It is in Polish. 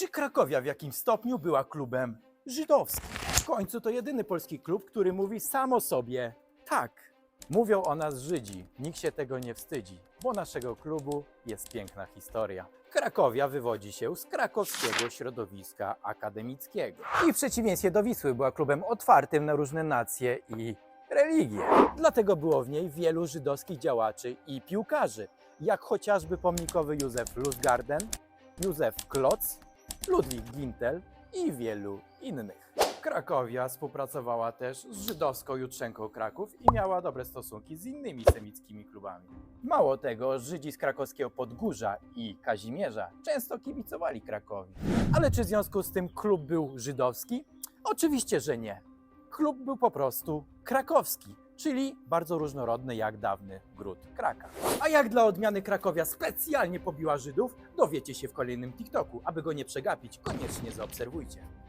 Czy Krakowia w jakimś stopniu była klubem żydowskim? W końcu to jedyny polski klub, który mówi sam o sobie tak. Mówią o nas Żydzi, nikt się tego nie wstydzi, bo naszego klubu jest piękna historia. Krakowia wywodzi się z krakowskiego środowiska akademickiego. I w przeciwieństwie do Wisły była klubem otwartym na różne nacje i religie. Dlatego było w niej wielu żydowskich działaczy i piłkarzy, jak chociażby pomnikowy Józef Luzgarden, Józef Kloc, Ludwik Gintel i wielu innych. Krakowia współpracowała też z żydowską Jutrzenką Kraków i miała dobre stosunki z innymi semickimi klubami. Mało tego, Żydzi z krakowskiego Podgórza i Kazimierza często kibicowali Krakowi. Ale czy w związku z tym klub był żydowski? Oczywiście, że nie. Klub był po prostu krakowski, czyli bardzo różnorodny jak dawny gród Kraka. A jak dla odmiany Krakowia specjalnie pobiła Żydów, dowiecie się w kolejnym TikToku. Aby go nie przegapić, koniecznie zaobserwujcie.